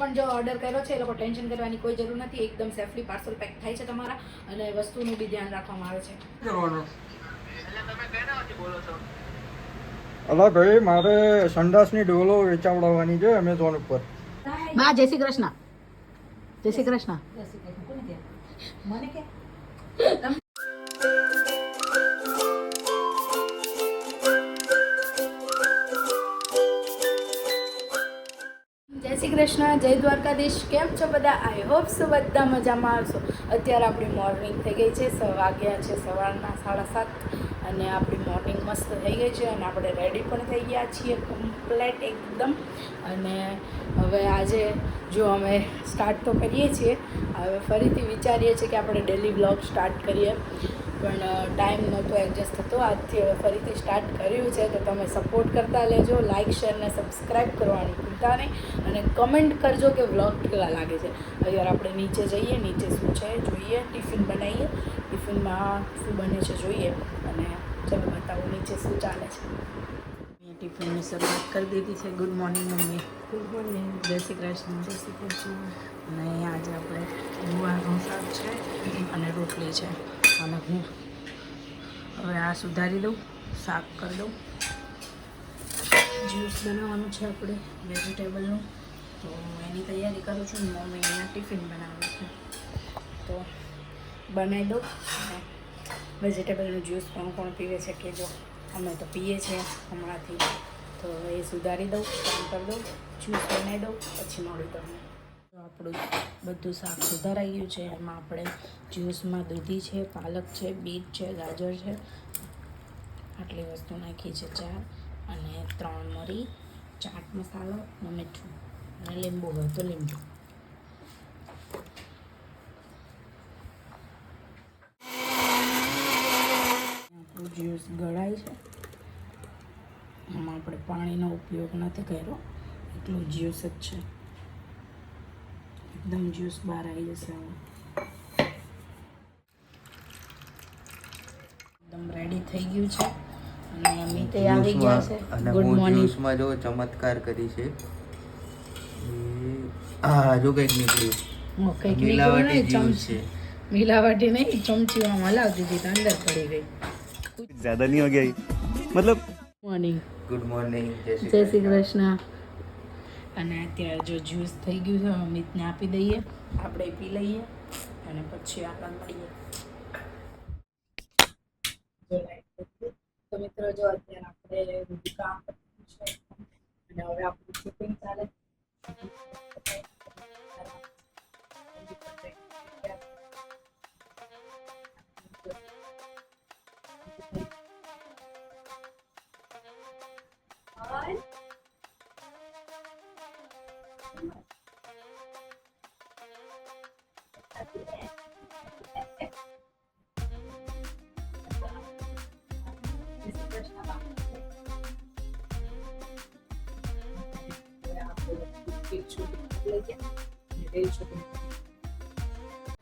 પણ જો ઓર્ડર કર્યો છે એ લોકો ટેન્શન કરવાની કોઈ જરૂર નથી. એકદમ સેફલી પાર્સલ પેક થાય છે તમારા અને વસ્તુનું બી ધ્યાન રાખવામાં આવે છે. અલા ભાઈ મારે સંડાસની ડોલો વેચાવડાવવાની છે એમેઝોન ઉપર. બા જય શ્રી કૃષ્ણ. જય શ્રી કૃષ્ણ. જય શ્રી કૃષ્ણ, જય દ્વારકાધીશ. કેમ છો બધા? આઈ હોપ સો બધા મજામાં આવશો અત્યારે આપણી મોર્નિંગ થઈ ગઈ છે સ વાગ્યા છે, સવારના સાડા સાત. અને આપણી મોર્નિંગ મસ્ત થઈ ગઈ છે અને આપણે રેડી પણ થઈ ગયા છીએ કમ્પ્લેટ એકદમ. અને હવે આજે જો અમે સ્ટાર્ટ તો કરીએ છીએ, હવે ફરીથી વિચારીએ છીએ કે આપણે ડેલી બ્લોગ સ્ટાર્ટ કરીએ. પણ ટાઈમ નહોતો એડજસ્ટ થતો. આજથી હવે ફરીથી સ્ટાર્ટ કર્યું છે તો તમે સપોર્ટ કરતા લેજો. લાઇક શેર ને સબસ્ક્રાઈબ કરવાની ભૂલતા નહીં. અને કમેન્ટ કરજો કે વ્લોગ કેવા લાગે છે. અત્યારે આપણે નીચે જઈએ નીચે શું છે જોઈએ. ટિફિન બનાવીએ. ટિફિનમાં શું બને છે જોઈએ. અને ચલો બતાવો નીચે શું ચાલે છે. મેં ટિફિનની શરૂઆત કરી દીધી છે. Good morning mummy. Good morning જય શ્રી કૃષ્ણ. જય શ્રી કૃષ્ણ. અને આજે આપણે ગુવારનું શાક છે અને રોટલી છે. અને હું. હવે આ સુધારી દઉં શાક કરી દઉં જ્યુસ બનાવવાનું છે આપણે, વેજીટેબલનું. તો એની તૈયારી કરું છું મમ્મી અહીંયા ટિફિન બનાવવાનું છે. તો બનાવી દઉં. વેજીટેબલનું જ્યુસ પણ કોણ પીવે છે કે જો, અમે તો પીએ છીએ હમણાંથી. તો એ સુધારી દઉં, કામ કરી દઉં, જ્યુસ બનાવી દઉં, પછી મળું તમને. આપણું બધું શાક સુધારાઈ ગયું છે. એમાં આપણે જ્યુસમાં દૂધી છે, પાલક છે, બીટ છે, ગાજર છે. આટલી વસ્તુ નાખી છે ચાર અને ત્રણ મરી, ચાટ મસાલો અને મીઠું અને લીંબુ હોય તો લીંબુ. જ્યુસ ગળાય છે. એમાં આપણે પાણીનો ઉપયોગ નથી કર્યો. એટલું જ્યુસ જ છે. એકદમ જ્યુસ બહાર આવી જશે હવે. રેડી થઈ ગયું છે. અને અમિતે આવી ગયા છે. ગુડ મોર્નિંગ જ્યુસમાં જો ચમત્કાર કરી છે. આ જો કંઈક નીકળ્યું. કંઈક નીકળ્યું નહીં ચમચી. મિલાવટી નહીં ચમચીમાં મલાવતી હતી અંદર પડી ગઈ. જ્યાદા નહીં હો ગઈ મતલબ મોર્નિંગ ગુડ મોર્નિંગ જય શ્રી કૃષ્ણ. અને અત્યારે જો જ્યુસ થઈ ગયું છે અમિતને આપી દઈએ. આપણે પી લઈએ અને પછી આગળ મળીએ. તો મિત્રો, જો અત્યારે આપણે બધું કામ કર્યું છે, અને હવે આપણું શૂટિંગ ચાલે.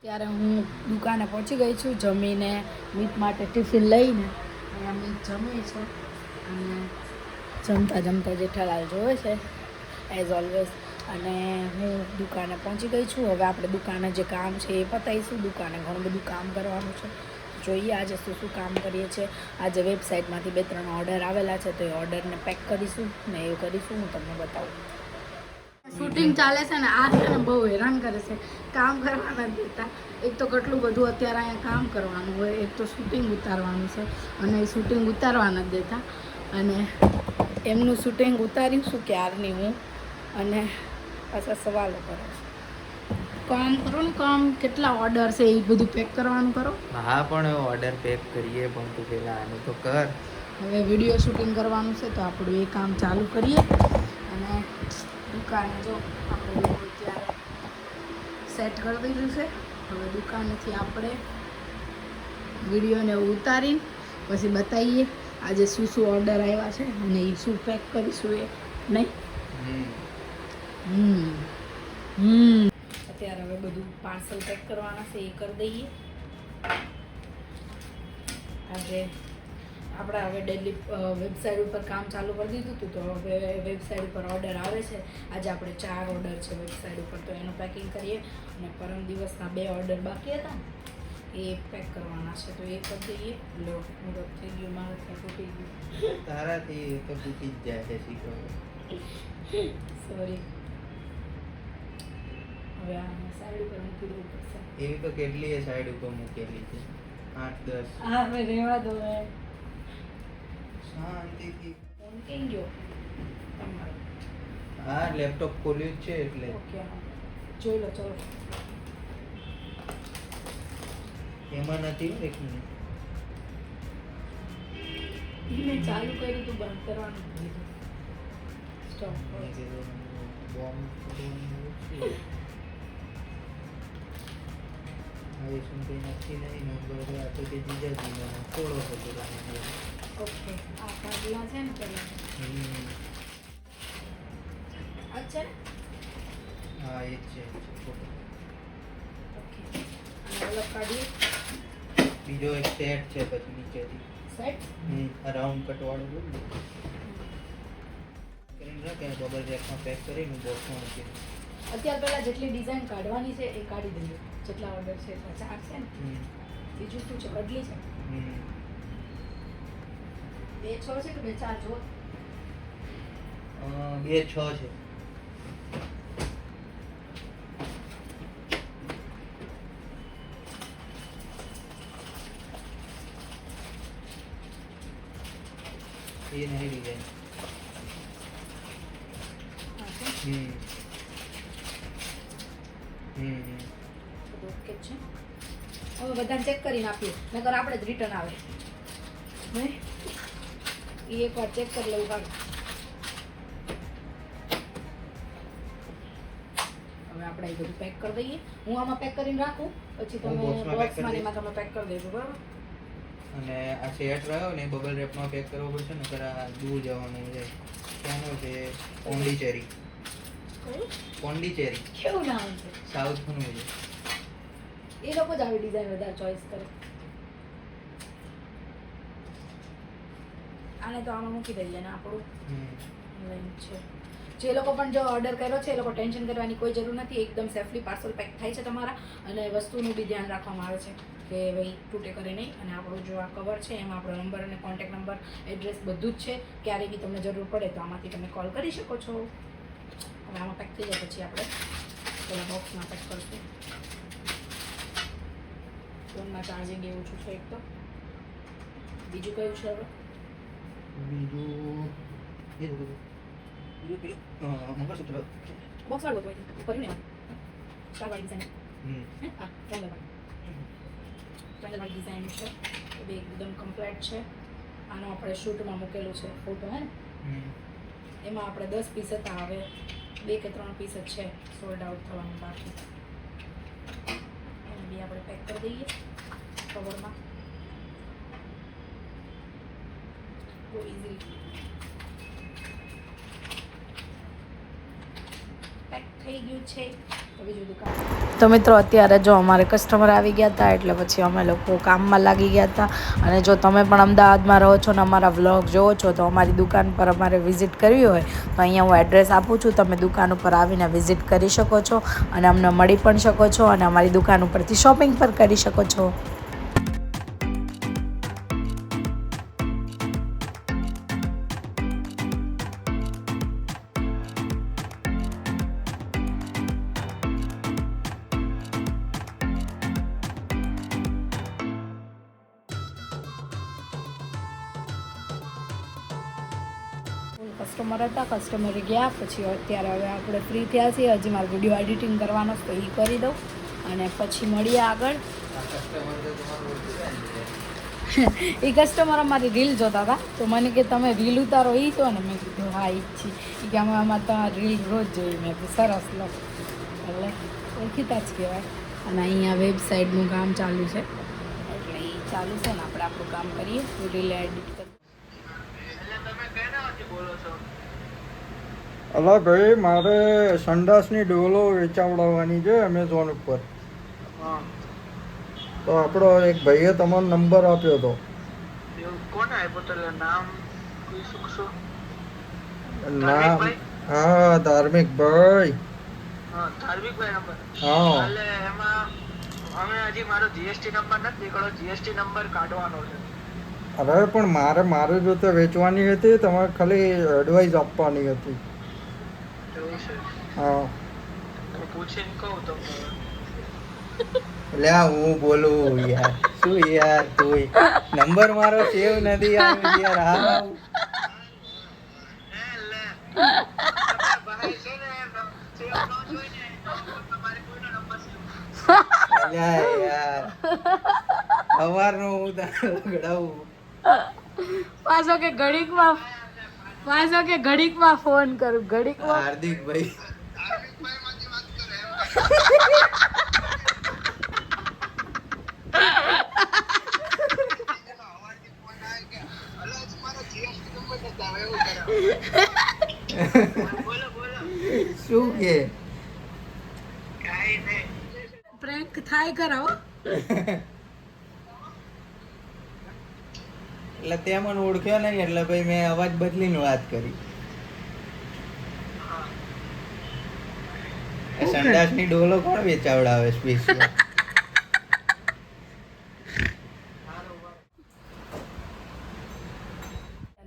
ત્યારે હું દુકાને પહોંચી ગઈ છું, જમીને મીત માટે ટિફિન લઈને. અહીંયા મીત જમીએ છીએ અને જમતા જમતા જેઠાલાલ જોવે છે એઝ ઓલવેઝ અને હું દુકાને પહોંચી ગઈ છું. હવે આપણે દુકાને જે કામ છે એ પતાવીશું દુકાને ઘણું બધું કામ કરવાનું છે. જોઈએ આજે શું શું કામ કરીએ છીએ. આજે વેબસાઇટમાંથી બે ત્રણ ઓર્ડર આવેલા છે, તો એ ઓર્ડરને પેક કરીશું ને એ કરીશું. હું તમને બતાવું. શૂટિંગ ચાલે છે ને આ છે ને બહુ હેરાન કરે છે. કામ કરવા નથી દેતા એક તો કેટલું બધું અત્યારે અહીંયા કામ કરવાનું હોય એક તો શૂટિંગ ઉતારવાનું છે. અને એ શૂટિંગ ઉતારવા નથી દેતા અને એમનું શૂટિંગ ઉતાર્યું છું ક્યારની હું. અને પાછા સવાલો કરે છો. કામ કરો ને કામ કેટલા ઓર્ડર છે એ બધું પેક કરવાનું કરો? હા પણ ઓર્ડર પેક કરીએ પણ તું પહેલાં આનું તો કર. હવે વીડિયો શૂટિંગ કરવાનું છે તો આપણું એ કામ ચાલુ કરીએ. અને દુકાને જો આપણે ત્યારે અત્યારે સેટ કરી દીધું છે. હવે દુકાનેથી આપણે વિડીયોને ઉતારી પછી બતાવીએ આજે શું શું ઓર્ડર આવ્યા છે અને એ શું પેક કરીશું એ. નહીં? હમ. અત્યારે હવે બધું પાર્સલ પેક કરવાના છે એ કરી દઈએ. આજે આપણે હવે ડેલી વેબસાઇટ ઉપર કામ ચાલુ કરી દીધું હતું તો હવે વેબસાઇટ ઉપર ઓર્ડર આવે છે. આજે આપણે ચાર ઓર્ડર છે વેબસાઇટ ઉપર તો એનું પેકિંગ કરીએ અને પરમ દિવસના બે ઓર્ડર બાકી હતા એ પેક કરવાના છે. તો એ કરી દઈએ લો મુહૂર્ત થઈ ગયું મારાથી તૂટી ગયું. તારાથી તો તૂટી જ જાય છે શીખો. સોરી હવે આ સાઈડ ઉપર મૂકી દેવું પડશે એવી તો કેટલી સાઈડ ઉપર મૂકેલી છે? આઠ દસ. હા હવે રહેવા દો હવે. ફોન ગયો? હા લેપટોપ ખોલ્યું છે એટલે. ઓકે જોઈ લો ચલો. એમાં નથી એક મિનિટ. મેં ચાલુ કર્યું તું બંધ કરવાનું. સ્ટોપ બોમ્બ કંઈ નક્કી નહીં નંબર આ તો કે જીજાજીનો થોડો હતો લાગે ઓકે આ કાઢલા છે ને પેલા હમ. આ છે ને? હા એ છે. ઓકે બીજો એક સેટ છે પછી નીચેથી. સેટ? રાઉન્ડ કટ વાળું બોલ કરીને રાખે બબલ રેકમાં પેક કરીને બોક્સમાં મૂકી. અત્યાર પહેલા જેટલી ડિઝાઇન કાઢવાની છે એ કાઢી દઈએ. જેટલા ઓર્ડર છે એટલા ચાર છે ને. હમ. બીજું શું છે? બદલી છે. હમ. બે છ છે કે બે ચાર જો અ, બે છ છે. એ નહીં ડિઝાઇન હા છે હમ હમ હમ. તો ઓકે છે. હવે બધાને ચેક કરીને આપીએ. નકર આપણે જ રિટર્ન આવે. હે? એ એકવાર ચેક કરી લેવું કાઢ હવે આપણે એ બધું પેક કરી દઈએ. હું આમાં પેક કરીને રાખું પછી તમે બોક્સમાં. એમાં તમે પેક કરી દેજો બરાબર? અને આ સેટ રહ્યો ને બબલ રેપમાં પેક કરવો પડશે ને કરા દૂર જવાનું છે. ક્યાંનું છે પોંડિચેરી કયું પોંડિચેરી. કેવું નામ છે? સાઉથનું છે એ લોકો જ આવી ડિઝાઇન વધારે ચોઈસ કરે. આને તો આમાં મૂકી દઈએ ને આપણું. છે. જે લોકો પણ જો ઓર્ડર કર્યો છે એ લોકો ટેન્શન કરવાની કોઈ જરૂર નથી. એકદમ સેફલી પાર્સલ પેક થાય છે તમારા. અને વસ્તુનું બી ધ્યાન રાખવામાં આવે છે કે ભાઈ તૂટે કરે નહીં. અને આપણું જો આ કવર છે એમાં આપણો નંબર અને કોન્ટેક નંબર એડ્રેસ બધું જ છે. ક્યારે બી તમને જરૂર પડે તો આમાંથી તમે કોલ કરી શકો છો. હવે આમાં પેક થઈ જાય પછી આપણે પેલા બોક્સમાં પેક કરશું. ફોનમાં ચાર્જિંગ એવું છું છે એક તો. બીજું કયું છે હવે? બીજું એ. બીજું પેલું મંગળસૂત્ર બોક્સ વાળું હતું કર્યું ને? સ્ટાર વાળી ડિઝાઇન હમ. હે ટ્રાયંગલ વાળી. ડિઝાઇન છે. એ બી એકદમ કમ્પ્લેટ છે. આનો આપણે શૂટમાં મૂકેલું છે ફોટો હે ને? હમ. એમાં આપણે દસ પીસ હતા હવે. બે કે ત્રણ પીસ જ છે. સોલ્ડ આઉટ થવાનું બાકી. એને બી આપણે પેક કરી દઈએ કવરમાં બહુ ઇઝીલી પેક થઈ ગયું છે. તો મિત્રો, અત્યારે જો અમારે કસ્ટમર આવી ગયા હતા, એટલે પછી અમે લોકો કામમાં લાગી ગયા હતા. અને જો તમે પણ અમદાવાદમાં રહો છો ને અમારા વ્લોગ જોવો છો, તો અમારી દુકાન પર અમારે વિઝિટ કરવી હોય, તો અહીંયા હું એડ્રેસ આપું છું. તમે દુકાન ઉપર આવીને વિઝિટ કરી શકો છો અને અમને મળી પણ શકો છો અને અમારી દુકાન ઉપરથી શોપિંગ પણ કરી શકો છો. કસ્ટમર હતા કસ્ટમર ગયા, પછી અત્યારે હવે આપણે ફ્રી થયા છીએ. હજી મારે વીડિયો એડિટિંગ કરવાનો તો એ કરી દઉં. અને પછી મળીએ આગળ. તો. એ કસ્ટમર અમારી રીલ જોતા હતા. તો મને કે, તમે રીલ ઉતારો એ છો ને મેં કીધું, હા એ છીએ એ કે, અમે અમારે તમારી રીલ રોજ જોઈએ મેં સરસ, લો. એટલે ઓળખીતા જ કહેવાય. અને અહીંયા વેબસાઇટનું કામ ચાલુ છે. એટલે એ ચાલુ છે ને, આપણે આપણું કામ કરીએ. રીલ એડિટ અલા ભાઈ મારે સંડાસની ડોલો વેચાવડાવવાની છે એમેઝોન ઉપર. તો આપણો એક ભાઈએ તમારો નંબર આપ્યો હતો નામ નામ? હા ધાર્મિક ભાઈ હા. એમાં અમે હજી મારો જીએસટી નંબર નથી નીકળ્યો. જીએસટી નંબર કાઢવાનો છે. અરે પણ મારે મારે જો તે વેચવાની હતી તમારે ખાલી એડવાઇસ આપવાની હતી. હા. હું પૂછીને કહું તમને. લે આ હું બોલું યાર. શું યાર તું? નંબર મારો સેવ નથી યાર હા યાર. સવારનો હું તને લગડાવું પાછો કે ઘડીકમાં પાછો કે ઘડીકમાં ફોન કરું ઘડીકમાં હાર્દિક ભાઈ. શું કે? પ્રેન્ક થાય ફોન આવે કે અલા હજી મારો જીએસટી નંબર નથી આવે એવું કરે બોલો બોલો શું કે કાંઈ નહીં પ્રેન્ક થાય કરાવો એટલે તે મને ઓળખ્યો નહીં એટલે ભાઈ મેં અવાજ બદલીને વાત કરી. સંડાસની ડોલો કોણ વેચાવડાવે સ્પેશિયલ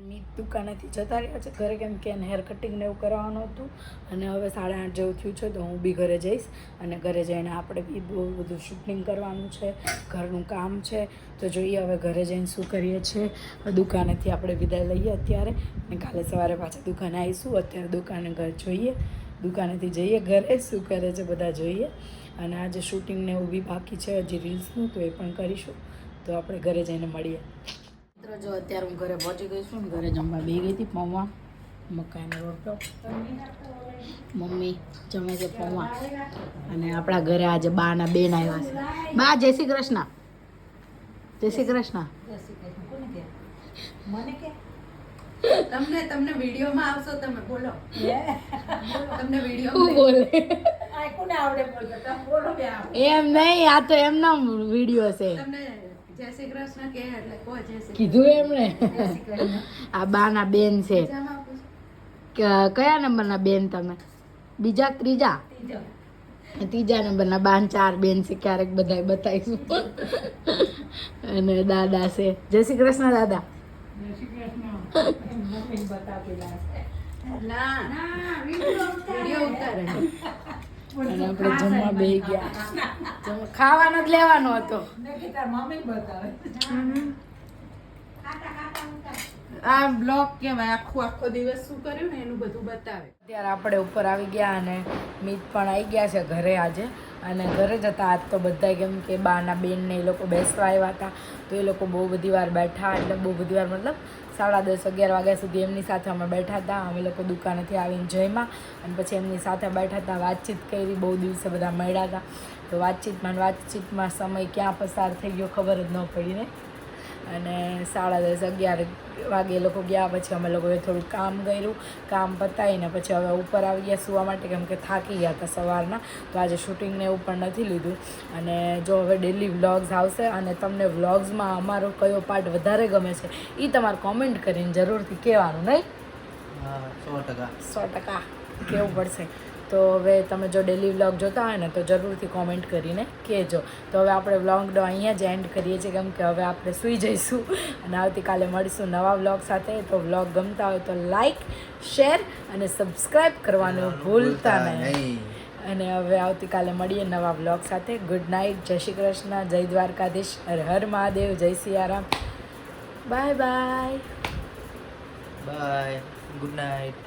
મીત દુકાનેથી જતા રહ્યા છે. ઘરે કેમ કે એને હેર કટિંગ ને એવું કરવાનું હતું અને હવે સાડા આઠ જેવું થયું છે તો હું બી ઘરે જઈશ અને ઘરે જઈને આપણે બી બહુ બધું શૂટિંગ કરવાનું છે. ઘરનું કામ છે. તો જોઈએ હવે ઘરે જઈને શું કરીએ છીએ. દુકાનેથી આપણે વિદાય લઈએ અત્યારે અને કાલે સવારે પાછા દુકાને આવીશું. અત્યારે દુકાને ઘર જોઈએ. દુકાનેથી જઈએ ઘરે શું કરે છે બધા જોઈએ. અને આજે શૂટિંગને એવું બી બાકી છે. હજી રીલ્સનું તો એ પણ કરીશું. તો આપણે ઘરે જઈને મળીએ. મિત્રો જો અત્યારે હું ઘરે પહોંચી ગઈ છું ને ઘરે જમવા બે ગઈ હતી પૌવા. મકાઈનો રોટલો. મમ્મી જમે છે પૌવા. અને આપણા ઘરે આજે બાના બેન આવ્યા છે. બા જય શ્રી કૃષ્ણ. જય શ્રી કૃષ્ણ. તમને તમને વિડીયોમાં આવશો તમે બોલો. તમને વીડિયો બોલે? એમ નહીં આ તો એમનો વીડિયો છે. તમને જય શ્રી કૃષ્ણ કે એટલે કહો જય શ્રી કીધું એમણે? આ બાના બેન છે. કયા નંબરના બેન તમે? બીજા ત્રીજા? ત્રીજા. નંબરના બાન ચાર બેન છે ક્યારેક બધા બતાવીશું. અને દાદા છે. જય શ્રી કૃષ્ણ દાદા. ના ના વીડિયો ઉતારે અને આપણે જમવા બે ગયા. ખાવાનો. જ લેવાનો હતો. આ બ્લોગ કહેવાય, આખો આખો દિવસ શું કર્યું ને એનું બધું બતાવે. ત્યારે આપણે ઉપર આવી ગયા અને મીત પણ આવી ગયા છે ઘરે આજે. અને ઘરે જતા આજ તો બધા કેમ કે બાના બેનને એ લોકો બેસવા આવ્યા હતા. તો એ લોકો બહુ બધી વાર બેઠા, એટલે બહુ બધી વાર મતલબ સાડા દસ, અગિયાર વાગ્યા સુધી એમની સાથે અમે બેઠા હતા. અમે લોકો દુકાનેથી આવીને જયમાં અને પછી એમની સાથે બેઠા હતા, વાતચીત કરી, બહુ દિવસે બધા મળ્યા હતા. તો વાતચીતમાં વાતચીતમાં સમય ક્યાં પસાર થઈ ગયો ખબર જ ન પડી ને. અને સાડા દસ અગિયાર વાગે એ લોકો ગયા પછી અમે લોકોએ થોડું કામ કર્યું. કામ પતાવીને પછી હવે ઉપર આવી ગયા સુવા માટે કેમ કે થાકી ગયા હતા સવારના. તો આજે શૂટિંગને એવું પણ નથી લીધું. અને જો હવે ડેલી વ્લોગ્સ આવશે અને તમને વ્લોગ્સમાં અમારો કયો પાર્ટ વધારે ગમે છે એ તમારે કોમેન્ટ કરીને જરૂરથી કહેવાનું નહીં? સો ટકા. સો ટકા. કહેવું પડશે? તો હવે તમે જો ડેલી વ્લોગ જોતા હોય ને તો જરૂરથી કોમેન્ટ કરીને કહેજો. તો હવે આપણે વ્લોગનો અહીંયા જ એન્ડ કરીએ છીએ. કેમ કે હવે આપણે સૂઈ જઈશું અને આવતીકાલે મળીશું નવા વ્લોગ સાથે. તો વ્લોગ ગમતા હોય તો લાઈક શેર અને સબસ્ક્રાઈબ કરવાનું ભૂલતા નહીં. અને હવે આવતીકાલે મળીએ નવા વ્લોગ સાથે. ગુડ નાઇટ જય શ્રી કૃષ્ણ. જય દ્વારકાધીશ. હર હર મહાદેવ. જય Siyaram. Bye bye bye good night